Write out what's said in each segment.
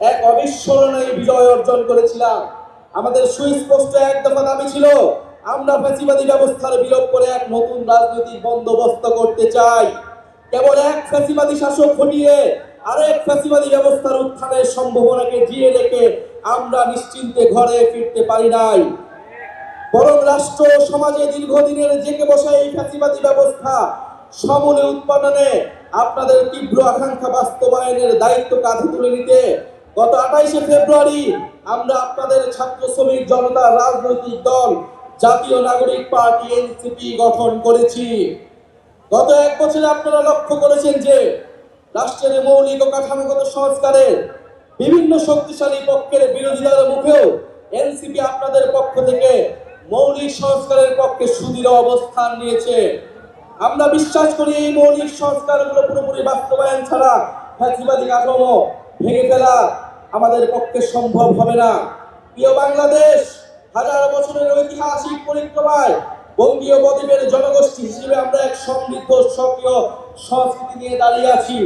এক অবিস্মরণীয় বিজয় অর্জন করেছিলাম। আমাদের সুস্পষ্ট এক দফা দাবি ছিল, আমরা ফ্যাসিবাদী ব্যবস্থার বিলোপ করে এক নতুন রাজনৈতিক বন্দোবস্ত করতে চাই। কেবল এক ফ্যাসিবাদী শাসক হটিয়ে আরেক ফ্যাসিবাদী ব্যবস্থার উত্থানের সম্ভাবনাকে জিয়ে রেখে আমরা নিশ্চিন্তে ঘরে ফিরতে পারি নাই। বরং রাষ্ট্র সমাজে দীর্ঘদিনের জেকে বসা এই ফ্যাসিবাদী ব্যবস্থা সমূলে উৎপাদনে আপনাদের তীব্র আকাঙ্ক্ষা বাস্তবায়নের দায়িত্ব কাঁধে তুলে নিতে গত আঠাইশে ফেব্রুয়ারি আমরা আপনাদের ছাত্র শ্রমিক জনতা রাজনৈতিক দল জাতীয় নাগরিক পার্টি এনসিপি গঠন করেছি। গত এক বছরে আপনারা লক্ষ্য করেছেন যে রাষ্ট্রের মৌলিক ও কাঠামোগত সংস্কারের বিভিন্ন শক্তিশালী পক্ষের বিরোধিতার মুখেও এনসিপি আপনাদের পক্ষ থেকে মৌলিক সংস্কারের পক্ষে সুদৃঢ় অবস্থান নিয়েছে। আমরা বিশ্বাস করি এই মৌলিক সংস্কারগুলো পুরোপুরি বাস্তবায়ন ছাড়া ফ্যাসিবাদী কাঠামো ভেঙে ফেলা আমাদের পক্ষে সম্ভব হবে না। প্রিয় বাংলাদেশ, হাজার বছরের ঐতিহাসিক পরিক্রমায় বঙ্গীয় বদ্বীপের জনগোষ্ঠী হিসেবে আমরা এক সমৃদ্ধ, সক্রিয় সংস্কৃতি নিয়ে দাঁড়িয়ে আছি।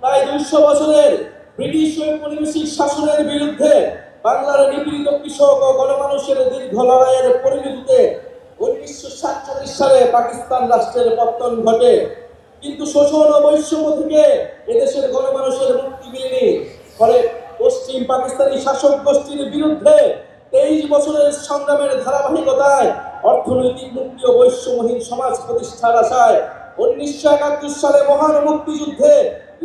প্রায় দুইশো বছরের ব্রিটিশ ঔপনিবেশিক শাসনের বিরুদ্ধে বাংলার নিপীড়িত কৃষক ও গণমানুষের দীর্ঘ লড়াইয়ের পরিণতিতে উনিশশো সাতচল্লিশ সালে পাকিস্তান রাষ্ট্রের পতন ঘটে। কিন্তু শোষণ ও বৈষম্য থেকে এদেশের গণমানুষের মুক্তি মিলেনি। ফলে পশ্চিম পাকিস্তানি শাসক গোষ্ঠীর বিরুদ্ধে তেইশ বছরের সংগ্রামের ধারাবাহিকতায় অর্থনৈতিক মুক্তি ও বৈষম্যহীন সমাজ প্রতিষ্ঠার আশায় উনিশশো একাত্তর সালে মহান মুক্তিযুদ্ধে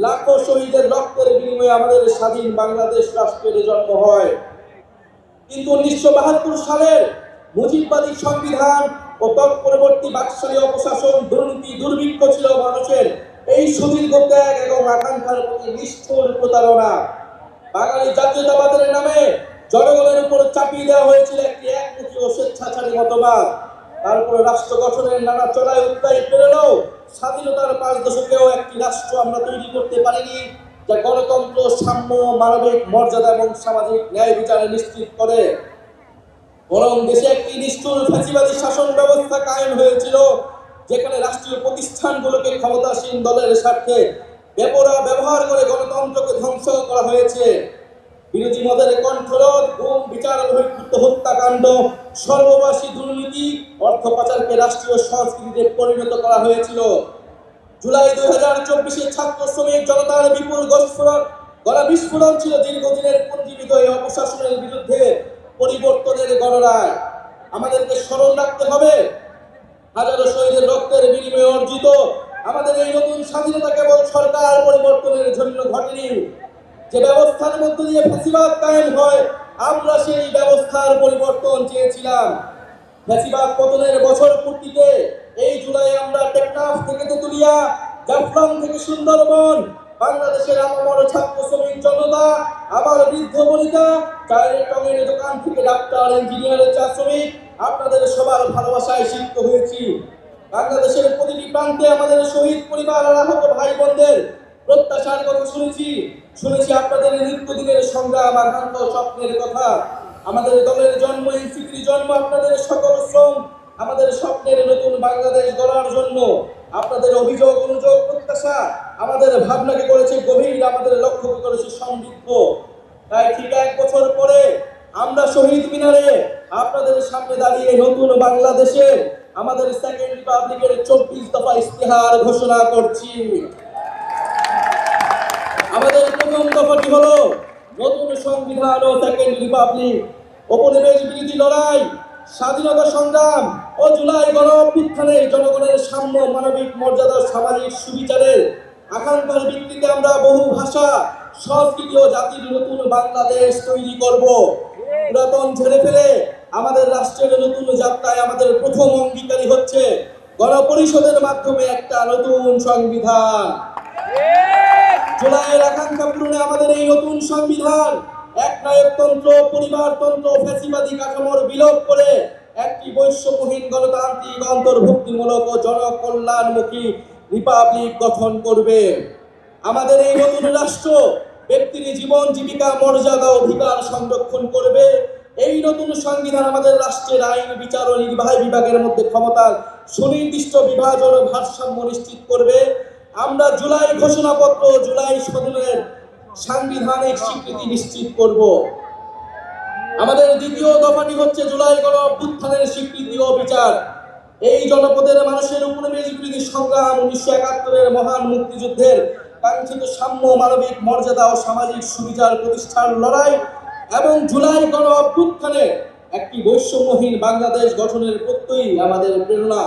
লাখো শহীদের রক্তের বিনিময়ে আমাদের স্বাধীন বাংলাদেশ রাষ্ট্রের জন্ম হয়। কিন্তু উনিশশো বাহাত্তর সালের মুজিববাদী সংবিধান ও তৎপরবর্তী বাকশালী অপশাসন দুর্নীতি, দুর্ভিক্ষ ছিল মানুষের এই সুদীর্ঘ ত্যাগ এবং আকাঙ্ক্ষার প্রতি নিষ্ঠুর প্রতারণা। বাঙালি জাতীয়তাবাদের নামে জনগণের উপর চাপিয়ে দেওয়া হয়েছিল একটি একমুখী ও স্বেচ্ছাচারী মতবাদ। তারপরে রাষ্ট্র গঠনের নানা চড়াই উত্তাই পেরেও স্বাধীনতার পাঁচ দশকেও একটি রাষ্ট্র আমরা তৈরি করতে পারিনি, যা গণতন্ত্র, সাম্য, মানবিক মর্যাদা এবং সামাজিক ন্যায় বিচারে নিশ্চিত করে। বরং দেশে একটি নিষ্ঠুর ফ্যাসিবাদী শাসন ব্যবস্থা কায়েম হয়েছিল, যেখানে রাষ্ট্রীয় প্রতিষ্ঠানগুলোকে ক্ষমতাসীন দলের স্বার্থে বেপরা ব্যবহার করে গণতন্ত্রকে ধ্বংস করা হয়েছে। বিরোধী মতের কণ্ঠরোধ, গুম, বিচার, বহির্ভূত হত্যাকাণ্ড, সর্ববাসী দুর্নীতি, অর্থ পাচারকে রাষ্ট্রীয় সংস্কৃতিতে পরিণত করা হয়েছিল। জুলাই দুই হাজার চব্বিশে ছাত্র শ্রমিক জনতার বিপুল বিস্ফোরণ গলা বিস্ফোরণ ছিল দীর্ঘদিনের পুঞ্জীবিত এই অপশাসনের বিরুদ্ধে পরিবর্তনের গণনায় আমাদেরকে স্মরণ রাখতে হবে, হাজারো শহীদের রক্তের বিনিময়ে অর্জিত আমাদের এই নতুন স্বাধীনতা কেবল সরকার পরিবর্তনের জন্য ঘটেনি। যে ব্যবস্থার মধ্য দিয়ে ফ্যাসিবাদ কায়েম হয়, আমরা সেই ব্যবস্থার পরিবর্তন চেয়েছিলাম। ফ্যাসিবাদ পতনের বছর পূর্তিতে এই জুলাই আমরা টেকনাফ থেকে তেতুলিয়া, জাফলং থেকে সুন্দরবন, বাংলাদেশের আমার ছাত্র শ্রমিক জনতা, আবার বৃদ্ধ বনিতা, চায়ের টঙের দোকান থেকে ডাক্তার, ইঞ্জিনিয়ারের চা শ্রমিক, আপনাদের সবার ভালোবাসায় সিক্ত হয়েছি। বাংলাদেশের প্রতিটি প্রান্তে আমাদের শহীদ পরিবার আর আহত ভাই বোনদের প্রত্যাশার কথা শুনেছি। শুনেছি আপনাদের নিত্যদিনের সংগ্রাম আর আকান্ত স্বপ্নের কথা। আমাদের দলের জন্ম এনসিপির জন্ম, আপনাদের সকল শ্রম, আমাদের স্বপ্নের নতুন বাংলাদেশ গড়ার জন্য। আপনাদের অভিযোগ, অনুযোগ, প্রত্যাশা, আমাদের ভাবনাকে করেছে গভীর, আমাদের লক্ষ্যকে করেছে সমৃদ্ধ। তাই ঠিক এক বছর পরে আমরা শহীদ মিনারে আপনাদের সামনে দাঁড়িয়ে নতুন বাংলাদেশের আমাদের সেকেন্ড রিপাবলিকের চব্বিশ দফা ইস্তেহার ঘোষণা করছি। আমাদের প্রথম দফাটি হলো নতুন সংবিধান ও সেকেন্ড রিপাবলিক উপনিবেশ বিরোধী লড়াই, স্বাধীনতা সংগ্রাম ও জুলাই গণ অভ্যুত্থানে জনগণের সাম্য মানবিক মর্যাদা সামাজিক সুবিচারের আকাঙ্ক্ষার ভিত্তিতে আমরা বহু ভাষা, সংস্কৃতি ও জাতির নতুন বাংলাদেশ তৈরি করব। পুরাতন ঝেড়ে ফেলে আমাদের রাষ্ট্রের নতুন যাত্রায় আমাদের প্রথম অঙ্গীকারী হচ্ছে গণপরিষদের মাধ্যমে একটা নতুন সংবিধান। জুলাইয়ের আকাঙ্ক্ষা পূরণে আমাদের এই নতুন সংবিধান এক নায়কতন্ত্র, পরিবারতন্ত্র, ফ্যাসিবাদী কাঠামোর বিলোপ করে একটি বৈষম্যহীন গণতান্ত্রিক, অন্তর্ভুক্তিমূলক ও জনকল্যাণমুখী রিপাবলিক গঠন করবে। আমাদের এই নতুন রাষ্ট্র ব্যক্তির জীবন, জীবিকা, মর্যাদা, অধিকার সংরক্ষণ করবে। এই নতুন সংবিধান আমাদের রাষ্ট্রের আইন, বিচার ও নির্বাহী বিভাগের মধ্যে ক্ষমতার সুনির্দিষ্ট বিভাজন ও ভারসাম্য নিশ্চিত করবে। আমরা জুলাই ঘোষণাপত্র জুলাই সদনের সাংবিধানিক স্বীকৃতি নিশ্চিত করব। আমাদের দ্বিতীয় দফাটি হচ্ছে জুলাই গণ অভ্যুত্থানের স্বীকৃতি ও বিচার। এই জনপদের মানুষের উপনিবেশ বিরোধী সংগ্রাম উনিশশো একাত্তরের মহান মুক্তিযুদ্ধের কাঙ্ক্ষিত সাম্য মানবিক মর্যাদা ও সামাজিক সুবিচার প্রতিষ্ঠার লড়াই এবং জুলাই গণ অভ্যুত্থানে একটি বৈষম্যহীন বাংলাদেশ গঠনের প্রত্যয়ই আমাদের প্রেরণা।